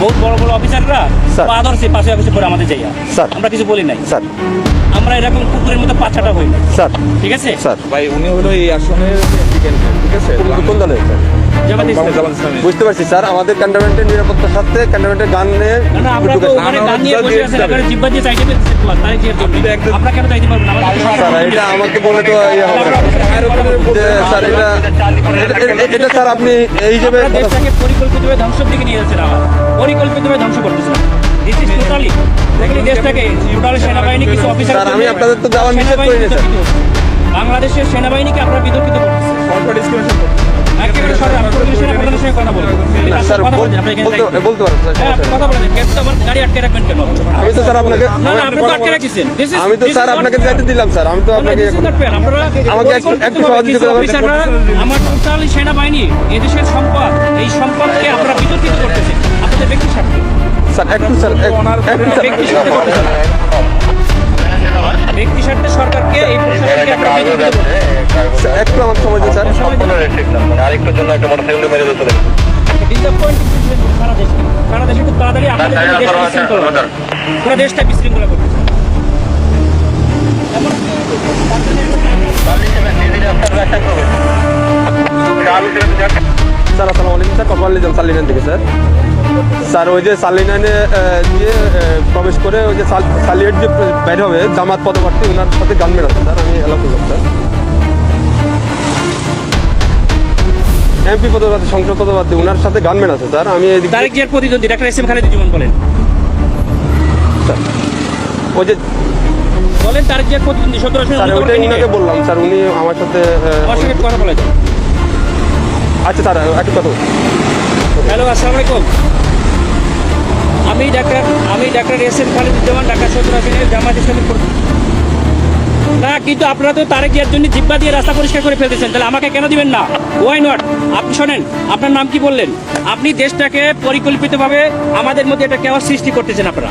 বহুত বড় বড় অফিসাররা স্যার। আদর্শে পাশে অফিসে পড়ে আমাদের যাইয়া স্যার। আমরা কিছু বলি নাই। স্যার। আমরা এরকম কুকুরের মতো পাছাটা হই না স্যার। ঠিক আছে? স্যার। ভাই উনি হলো এই আসনের ঠিক আছে? কোন- কোন দলের? বুঝতে পারছি স্যার। আমাদের ক্যান্টনমেন্টের নিরাপত্তার সাথে ক্যান্টনমেন্টের গান নিয়ে এটা আমাকে বলে তো ইয়ে স্যার এটা এটা- স্যার আপনি এই হিসেবে পরিকল্পিতভাবে ধ্বংসের দিকে নিয়ে যাচ্ছেন পরিকল্পিতভাবে ধ্বংস করতেছেন দিস ইজ টোটালি দেশটাকে টোটালি সেনাবাহিনী কিছু অফিসার আমি আপনাদের তো যাওয়ার নিষেধ করিনি, স্যার। বাংলাদেশের সেনাবাহিনীকে আপনারা বিতর্কিত করতেছেন আমি তো গাড়ি আটকে রাখবেন কেন? আমি তো স্যার আপনাকে আমি তো স্যার আপনাকে fair. দিলাম স্যার আমি তো আপনাকে আমাকে একটু- সহযোগিতা আমার টোটাল সেনাবাহিনী এদেশের সম্পদ এই সম্পদকে আপনারা বিতর্কিত করতেছেন। আপনাদের ব্যক্তি স্বার্থে। স্যার একটু স্যার একটু স্যার ব্যক্তি স্বার্থে সরকারকে এই একটু আমাকে সময় দিন স্যার আরেকটু জন্য একটা মোটরসাইকেল মেরে দিতে দেন সারা দেশে। সারা দেশে খুব তাড়াতাড়ি আপনাদের দেশটা বিশৃঙ্খলা হবে। পুরো দেশটা বিশৃঙ্খলা করতেছে এমন স্যার আসসালামু আলাইকুম স্যার। কপাল নিজাম সালিনান থেকে স্যার। স্যার ওই যে সালিনানে দিয়ে প্রবেশ করে ওই যে সাল- সালিয়েট যে বের হবে জামাত পদপ্রার্থী ওনার সাথে গানমেন আছে স্যার। আমি এলাকা করলাম স্যার। এমপি পদপ্রার্থী সংসদ পদপ্রার্থী ওনার সাথে গানমেন আছে স্যার। আমি এদিকে তারেক জিয়ার প্রতিদ্বন্দ্বী ডাক্তার এস এম খালেদুজ্জামান বলেন। ওই যে বলেন তারেক জিয়ার প্রতিদ্বন্দ্বী সতেরো স্যার ওইটাই ওনাকে বললাম স্যার। উনি আমার সাথে আমার সঙ্গে কথা বলে যাও আচ্ছা স্যার একটু কথা হ্যালো, আসসালামু আলাইকুম। আমি ডাক্তার আমি doctor S M Khaliduzzaman Dhaka সদর আসনের জামাত ইসলামী না, কিন্তু আপনারা তো তারেক জিয়ার জন্য জিব্বা দিয়ে রাস্তা পরিষ্কার করে ফেলতেছেন। তাহলে আমাকে কেন দিবেন না? ওয়াই নট আপনি শোনেন, আপনার নাম কি বললেন? আপনি দেশটাকে পরিকল্পিতভাবে আমাদের মধ্যে একটা কেওয়ার সৃষ্টি করতেছেন আপনারা।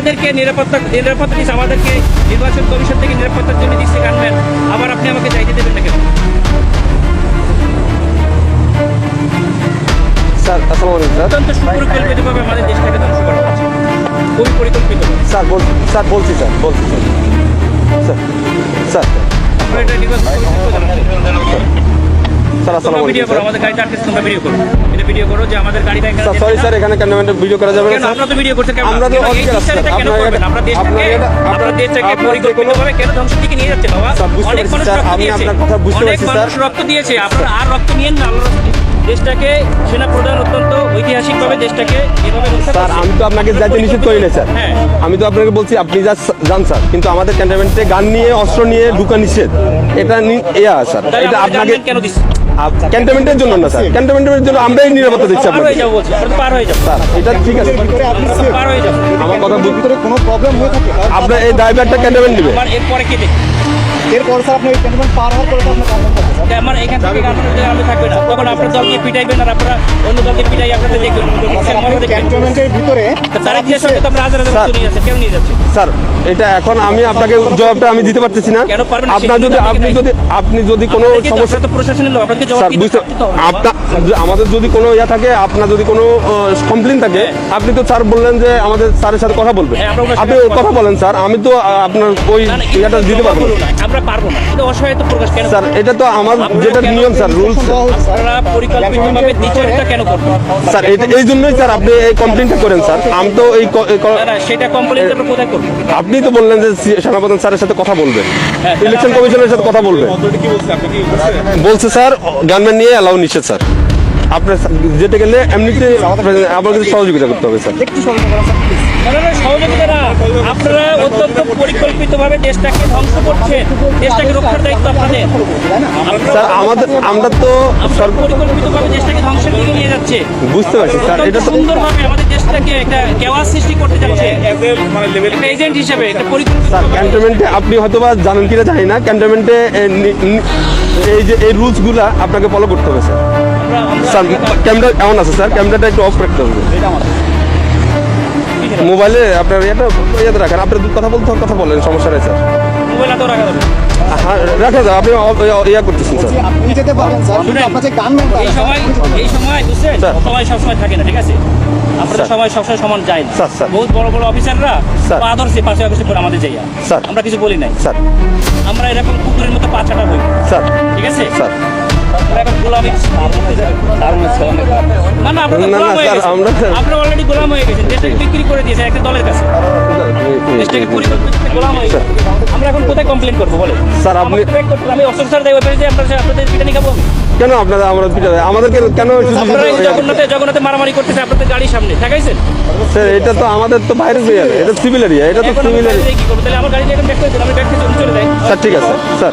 আমাদেরকে নিরাপত্তা নিরাপত্তা দিচ্ছে আমাদেরকে নির্বাচন কমিশন থেকে নিরাপত্তার জন্য দিচ্ছে গানম্যান আবার আপনি আমাকে চাইতে দেবেন না কেন? আমাদের দেশটাকে ধ্বংস করা হচ্ছে। খুবই পরিকল্পিত। স্যার স্যার বলছি স্যার বলছি স্যার। স্যার স্যার আমরা এটা নির্বাচন কমিশনকে জানাচ্ছি। স্যার আসসালামু ভিডিও করো আমাদের গাড়িটা আটকে তোমরা ভিডিও করো। এটা ভিডিও করো যে আমাদের গাড়িটা এখানে স্যার সরি স্যার এখানে ক্যান্টনমেন্টে ভিডিও করা যাবে না কেন? তো ভিডিও করছেন কেন? আমরা তো অধিকার আছে, জিনিসটা কেন আপনার করবেন? এটা- আমরা দেশটাকে আপনার এটা- আমরা আপনার- দেশটাকে আপনার যে কোনো- পরিকল্পিতভাবে কেন ধ্বংসের দিকে নিয়ে যাচ্ছে বাবা? অনেক মানুষ রক্ত আমি দিয়েছে। আপনার কথা বুঝতে অনেক মানুষ রক্ত দিয়েছে। আপনারা আর রক্ত নিয়েন না আল্লাহর দেশটাকে সেনা প্রধান অত্যন্ত ঐতিহাসিকভাবে দেশটাকে এভাবে স্যার আমি তো আপনাকে যাইতে নিষেধ করি না স্যার। হ্যাঁ। আমি তো আপনাকে বলছি আপনি যা যান স্যার। কিন্তু আমাদের ক্যান্টনমেন্টে গান নিয়ে অস্ত্র নিয়ে ঢুকা নিষেধ। এটা ইয়া স্যার। এটা আপনাকে কেন দিচ্ছে ক্যান্টনমেন্টের জন্য না স্যার ক্যান্টনমেন্টের জন্য আমরাই নিরাপত্তা দিচ্ছি আপনাকে হয়ে পার হয়ে যাব স্যার এটা ঠিক আছে। পার হয়ে যাব আমার কথা বুঝতে কোনো প্রবলেম হয়ে থাকে আপনার এই ড্রাইভারটা ক্যান্টনমেন্ট দিবে এরপরে কে দেখি এরপর স্যার আপনি ক্যান্টনমেন্ট পার হওয়ার পরে আপনার কান্না আমার এখান থেকে আপনাদের আমি থাকবে না। তখন আপনার দলকে পিটাইবেন আর আপনারা অন্য দলকে পিটাই আপনাদের দেখবেন। স্যার আপনি দেখবেন। ক্যান্টনমেন্টের ভিতরে তারা কি সঙ্গে তো হাজার হাজার স্যার। লোক নিয়ে নিয়ে যাচ্ছে স্যার এটা এখন আমি আপনাকে জবাবটা আমি দিতে পারতেছি না। কেন পারবেন আপনার যদি আপনি যদি আপনি যদি কোনো সমস্যা তো প্রশাসনের লোক জবাব আমাদের যদি কোনো ইয়া থাকে আপনার যদি কোনো কমপ্লেন থাকে আপনি তো স্যার বললেন যে আমাদের স্যারের সাথে কথা বলবেন হ্যাঁ, আপনি কথা বলেন স্যার। আমি তো আপনার ওই ইয়াটা দিতে পারব না। আমরা পারব না। এটা অসহায়তা প্রকাশ কেন স্যার এটা তো আমার যেটা নিয়ম স্যার রুলস স্যার আপনারা পরিকল্পিতভাবে দ্বিচারিতা কেন করবেন? স্যার এটা এই জন্যই স্যার আপনি এই কমপ্লেনটা করেন স্যার। আমি তো এই সেটা কমপ্লেন কোথায় আপনি তো বললেন যে সি- সেনাপ্রধান স্যারের সাথে কথা বলবেন হ্যাঁ, ইলেকশন কমিশনের সাথে কথা বলবেন অথরিটি কি বলছে? আপনি কি বলছে বলছে স্যার গানম্যান নিয়ে অ্যালাউ নিচ্ছে স্যার আপনার যেতে গেলে এমনিতে আপনার কাছে সহযোগিতা করতে হবে স্যার একটু সহযোগিতা আপনারা পরিকল্পিতভাবে দেশটাকে ধ্বংস করছেন দেশটাকে রক্ষার দায়িত্ব আপনাদের। স্যার আমাদের আমরা তো পরিকল্পিতভাবে দেশটাকে ধ্বংসের দিকে নিয়ে যাচ্ছে। বুঝতে পারছি স্যার এটা সুন্দরভাবে আমাদের দেশটাকে একটা কেওয়াজ সৃষ্টি করতে যাচ্ছে। একটা এজেন্ট হিসেবে একটা পরিকল্পিত স্যার ক্যান্টনমেন্টে আপনি হয়তো বা জানেন কিনা জানি না ক্যান্টনমেন্টে এই যে এই রুলসগুলো আপনাকে ফলো করতে হবে স্যার। স্যার ক্যামেরা এমন আছে স্যার ক্যামেরাটা একটু অফ রাখতে হবে। মোবাইলে আপনার এটা ইয়েতে রাখেন। আপনার দু- কথা বলতে কথা বলেন সমস্যা নেই স্যার। মোবাইল রাখা যাবে হ্যাঁ রাখা যাবে আপনি ইয়া করতেছেন স্যার। আপনি যেতে পারবেন স্যার। আপনার যে গানম্যান এই সময় এই সময় বুঝছেন। সবসময় থাকে না ঠিক আছে। সময় সবসময় সমান স্যার, স্যার। বহুত বড় বড় অফিসাররা। আদর্শে পাশে অফিসে করে আমাদের যাইয়া। স্যার। আমরা কিছু বলি নাই। স্যার। আমরা এরকম কুকুরের মতো পাছাটা হই স্যার। ঠিক আছে? স্যার। আমরা এখন গোলামি না না আপনারা না, না, গোলাম হয়ে স্যার, গেছেন আমরা- আপনারা অলরেডি গোলাম হয়ে গেছেন দেশটাকে বিক্রি করে দিয়েছেন একটা দলের কাছে। দেশটাকে পরিকল্পিত গোলাম হয়ে গেছে। আমরা এখন কোথায় কমপ্লেন করব বলে স্যার, আপনি- আমি অফিসার দেবো যে আপনারা আপনাদের পিটানি খাব কেন আপনারা আমরা আমাদেরকে কেন জগন্নাথে জগন্নাথে মারামারি করতেছে আপনাদের গাড়ির সামনে। ঠেকাইছেন স্যার এটা তো আমাদের তো বাইরের এরিয়া এটা সিভিল এরিয়া এটা তো সিভিল এরিয়া কি করব? তাহলে আমার গাড়ি এখন ব্যাক করে দিন আমি ব্যাক করে চলে যাই। স্যার ঠিক আছে স্যার।